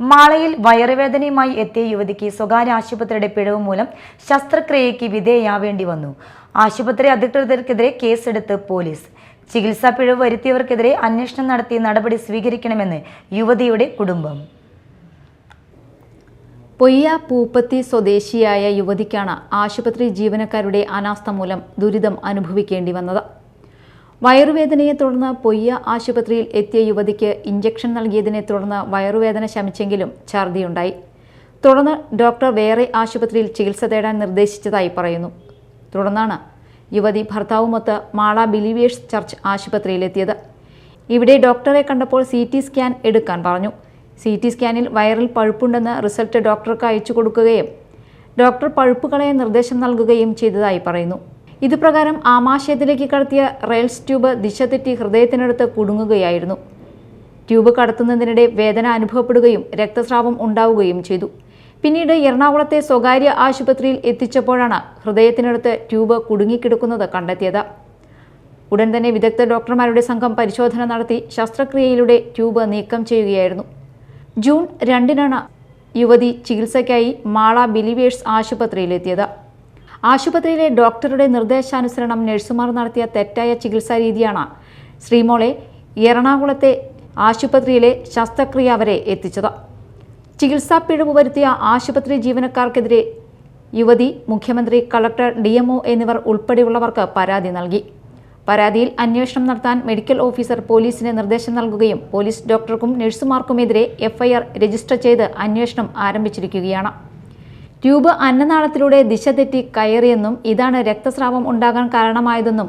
മാളയിൽ വയറുവേദനയുമായി എത്തിയ യുവതിക്ക് സ്വകാര്യ ആശുപത്രിയുടെ പിഴവ് മൂലം ശസ്ത്രക്രിയയ്ക്ക് വിധേയയാവേണ്ടി വന്നു. ആശുപത്രി അധികൃതർക്കെതിരെ കേസെടുത്ത് പോലീസ്. ചികിത്സാ പിഴവ് വരുത്തിയവർക്കെതിരെ അന്വേഷണം നടത്തി നടപടി സ്വീകരിക്കണമെന്ന് യുവതിയുടെ കുടുംബം. പൊയ്യ പൂപ്പത്തി സ്വദേശിയായ യുവതിക്കാണ് ആശുപത്രി ജീവനക്കാരുടെ അനാസ്ഥ മൂലം ദുരിതം അനുഭവിക്കേണ്ടി വന്നത്. വയറുവേദനയെ തുടർന്ന് പൊയ്യ ആശുപത്രിയിൽ എത്തിയ യുവതിക്ക് ഇഞ്ചക്ഷൻ നൽകിയതിനെ തുടർന്ന് വയറുവേദന ശമിച്ചെങ്കിലും ഛർദിയുണ്ടായി. തുടർന്ന് ഡോക്ടർ വേറെ ആശുപത്രിയിൽ ചികിത്സ തേടാൻ നിർദ്ദേശിച്ചതായി പറയുന്നു. തുടർന്നാണ് യുവതി ഭർത്താവുമൊത്ത് മാള ബിലീവേഴ്സ് ചർച്ച് ആശുപത്രിയിലെത്തിയത്. ഇവിടെ ഡോക്ടറെ കണ്ടപ്പോൾ സി ടി സ്കാൻ എടുക്കാൻ പറഞ്ഞു. സി ടി സ്കാനിൽ വയറിൽ പഴുപ്പുണ്ടെന്ന് റിസൾട്ട് ഡോക്ടർക്ക് അയച്ചു കൊടുക്കുകയും ഡോക്ടർ പഴുപ്പുകളെ നിർദ്ദേശം നൽകുകയും ചെയ്തതായി പറയുന്നു. ഇതുപ്രകാരം ആമാശയത്തിലേക്ക് കടത്തിയ റെയിൽസ് ട്യൂബ് ദിശ തെറ്റി ഹൃദയത്തിനടുത്ത് കുടുങ്ങുകയായിരുന്നു. ട്യൂബ് കടത്തുന്നതിനിടെ വേദന അനുഭവപ്പെടുകയും രക്തസ്രാവം ഉണ്ടാവുകയും ചെയ്തു. പിന്നീട് എറണാകുളത്തെ സ്വകാര്യ ആശുപത്രിയിൽ എത്തിച്ചപ്പോഴാണ് ഹൃദയത്തിനടുത്ത് ട്യൂബ് കുടുങ്ങിക്കിടക്കുന്നത് കണ്ടെത്തിയത്. ഉടൻ തന്നെ വിദഗ്ധ ഡോക്ടർമാരുടെ സംഘം പരിശോധന നടത്തി ശസ്ത്രക്രിയയിലൂടെ ട്യൂബ് നീക്കം ചെയ്യുകയായിരുന്നു. ജൂൺ രണ്ടിനാണ് യുവതി ചികിത്സയ്ക്കായി മാള ബിലിവേഴ്സ് ആശുപത്രിയിലെത്തിയത്. ആശുപത്രിയിലെ ഡോക്ടറുടെ നിർദ്ദേശാനുസരണം നഴ്സുമാർ നടത്തിയ തെറ്റായ ചികിത്സാ രീതിയാണ് ശ്രീമോളെ എറണാകുളത്തെ ആശുപത്രിയിലെ ശസ്ത്രക്രിയ വരെ എത്തിച്ചത്. ചികിത്സാ പിഴവ് വരുത്തിയ ആശുപത്രി ജീവനക്കാർക്കെതിരെ യുവതി മുഖ്യമന്ത്രി കളക്ടർ ഡി എന്നിവർ ഉൾപ്പെടെയുള്ളവർക്ക് പരാതി നൽകി. പരാതിയിൽ അന്വേഷണം നടത്താൻ മെഡിക്കൽ ഓഫീസർ പോലീസിന് നിർദ്ദേശം നൽകുകയും പോലീസ് ഡോക്ടർക്കും നഴ്സുമാർക്കുമെതിരെ എഫ്ഐആർ രജിസ്റ്റർ ചെയ്ത് അന്വേഷണം ആരംഭിച്ചിരിക്കുകയാണ്. ട്യൂബ് അന്നനാളത്തിലൂടെ ദിശ തെറ്റി കയറിയെന്നും ഇതാണ് രക്തസ്രാവം ഉണ്ടാകാൻ കാരണമായതെന്നും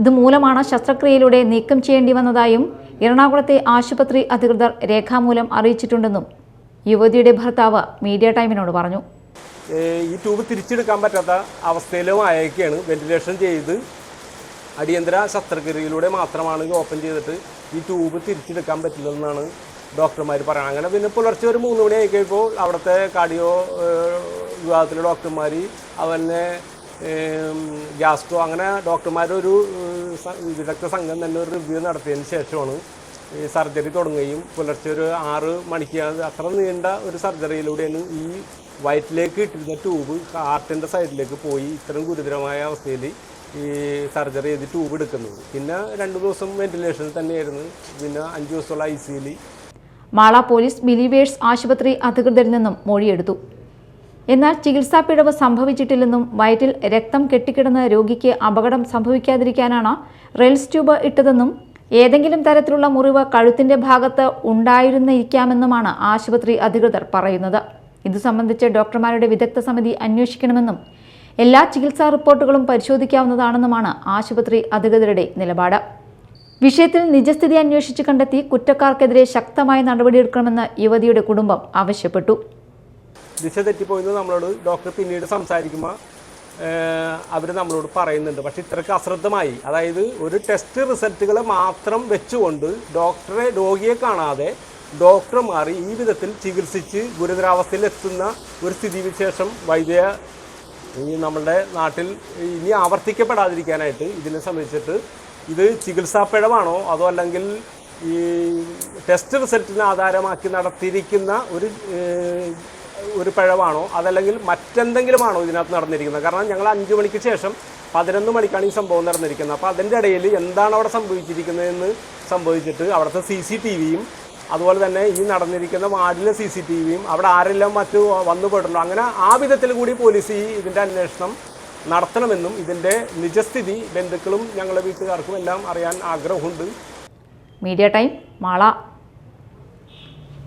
ഇതുമൂലമാണ് ശസ്ത്രക്രിയയിലൂടെ നീക്കം ചെയ്യേണ്ടി വന്നതായും എറണാകുളത്തെ ആശുപത്രി അധികൃതർ രേഖാമൂലം അറിയിച്ചിട്ടുണ്ടെന്നും യുവതിയുടെ ഭർത്താവ് മീഡിയ ടൈമിനോട് പറഞ്ഞു. ഈ ട്യൂബ് തിരിച്ചെടുക്കാൻ പറ്റാത്ത അവസ്ഥയിലും ആയേക്കാണ് വെന്റിലേഷൻ ചെയ്ത് അടിയന്തര ശസ്ത്രക്രിയയിലൂടെ മാത്രമാണ് ഓപ്പൺ ചെയ്തിട്ട് ഈ ട്യൂബ് തിരിച്ചെടുക്കാൻ പറ്റില്ലെന്നാണ് ഡോക്ടർമാർ പറയുന്നത്. അങ്ങനെ പിന്നെ പുലർച്ചെ ഒരു മൂന്ന് മണി ആയി കഴിയുമ്പോൾ അവിടുത്തെ കാർഡിയോ വിഭാഗത്തിലെ ഡോക്ടർമാർ അവനെ ഗ്യാസ്ട്രോ അങ്ങനെ ഡോക്ടർമാരൊരു ഒരു വിദഗ്ധ സംഘം തന്നെ ഒരു റിവ്യൂ നടത്തിയതിന് ശേഷമാണ് ഈ സർജറി തുടങ്ങുകയും പുലർച്ചെ ഒരു ആറ് മണിക്ക് അത്ര നീണ്ട ഒരു സർജറിയിലൂടെയാണ് ഈ വയറ്റിലേക്ക് ഇട്ടിരുന്ന ട്യൂബ് ഹാർട്ടിന്റെ സൈഡിലേക്ക് പോയി ഇത്രയും ഗുരുതരമായ അവസ്ഥയിൽ ഈ സർജറി ചെയ്ത് ട്യൂബ് എടുക്കുന്നത്. പിന്നെ രണ്ട് ദിവസം വെന്റിലേഷനിൽ തന്നെയായിരുന്നു. പിന്നെ അഞ്ച് ദിവസമുള്ള ഐ സിയിൽ മാള പോലീസ് ബിലീവേഴ്സ് ആശുപത്രി അധികൃതരിൽ നിന്നും മൊഴിയെടുത്തു. എന്നാൽ ചികിത്സാ പിഴവ് സംഭവിച്ചിട്ടില്ലെന്നും വയറ്റിൽ രക്തം കെട്ടിക്കിടന്ന രോഗിക്ക് അപകടം സംഭവിക്കാതിരിക്കാനാണ് റെയിൽസ് ട്യൂബ് ഇട്ടതെന്നും ഏതെങ്കിലും തരത്തിലുള്ള മുറിവ് കഴുത്തിന്റെ ഭാഗത്ത് ഉണ്ടായിരുന്നിരിക്കാമെന്നുമാണ് ആശുപത്രി അധികൃതർ പറയുന്നത്. ഇത് സംബന്ധിച്ച് ഡോക്ടർമാരുടെ വിദഗ്ധ സമിതി അന്വേഷിക്കണമെന്നും എല്ലാ ചികിത്സാ റിപ്പോർട്ടുകളും പരിശോധിക്കാവുന്നതാണെന്നുമാണ് ആശുപത്രി അധികൃതരുടെ നിലപാട്. വിഷയത്തിൽ നിജസ്ഥിതി അന്വേഷിച്ച് കണ്ടെത്തി കുറ്റക്കാർക്കെതിരെ ശക്തമായ നടപടിയെടുക്കണമെന്ന് യുവതിയുടെ കുടുംബം ആവശ്യപ്പെട്ടു. ദിശ തെറ്റിപ്പോയെന്ന് നമ്മളോട് ഡോക്ടർ പിന്നീട് സംസാരിക്കുമ്പോൾ അവർ നമ്മളോട് പറയുന്നുണ്ട്. പക്ഷേ ഇത്രയ്ക്ക് അശ്രദ്ധമായി. അതായത് ഒരു ടെസ്റ്റ് റിസൾട്ടുകൾ മാത്രം വെച്ചുകൊണ്ട് ഡോക്ടറെ രോഗിയെ കാണാതെ ഡോക്ടർമാർ ഈ വിധത്തിൽ ചികിത്സിച്ച് ഗുരുതരാവസ്ഥയിൽ എത്തുന്ന ഒരു സ്ഥിതിവിശേഷം വൈദ്യ ഈ നമ്മളുടെ നാട്ടിൽ ഇനി ആവർത്തിക്കപ്പെടാതിരിക്കാനായിട്ട് ഇതിനെ സംബന്ധിച്ചിട്ട് ഇത് ചികിത്സാ പിഴവാണോ? അതോ അല്ലെങ്കിൽ ഈ ടെസ്റ്റ് റിസൾട്ടിനെ ആധാരമാക്കി നടത്തിയിരിക്കുന്ന ഒരു ഒരു പിഴവാണോ? അതല്ലെങ്കിൽ മറ്റെന്തെങ്കിലുമാണോ ഇതിനകത്ത് നടന്നിരിക്കുന്നത്? കാരണം ഞങ്ങൾ അഞ്ച് മണിക്ക് ശേഷം പതിനൊന്ന് മണിക്കാണ് ഈ സംഭവം നടന്നിരിക്കുന്നത്. അപ്പോൾ അതിന്റെ ഇടയിൽ എന്താണ് അവിടെ സംഭവിച്ചിരിക്കുന്നതെന്ന് സംഭവിച്ചിട്ട് അവിടുത്തെ സി സി ടി വിയും അതുപോലെ തന്നെ ഈ നടന്നിരിക്കുന്ന വാർഡിലെ സി സി ടി വിയും അവിടെ ആരെല്ലാം മറ്റു വന്നു പോയിട്ടുണ്ടോ? അങ്ങനെ ആ വിധത്തിൽ കൂടി പോലീസ് ഈ ഇതിന്റെ അന്വേഷണം നടത്തണമെന്നും ഇതിന്റെ നിജസ്ഥിതി ബന്ധുക്കളും ഞങ്ങളുടെ വീട്ടുകാർക്കും എല്ലാം അറിയാൻ ആഗ്രഹമുണ്ട്. Media time Mala.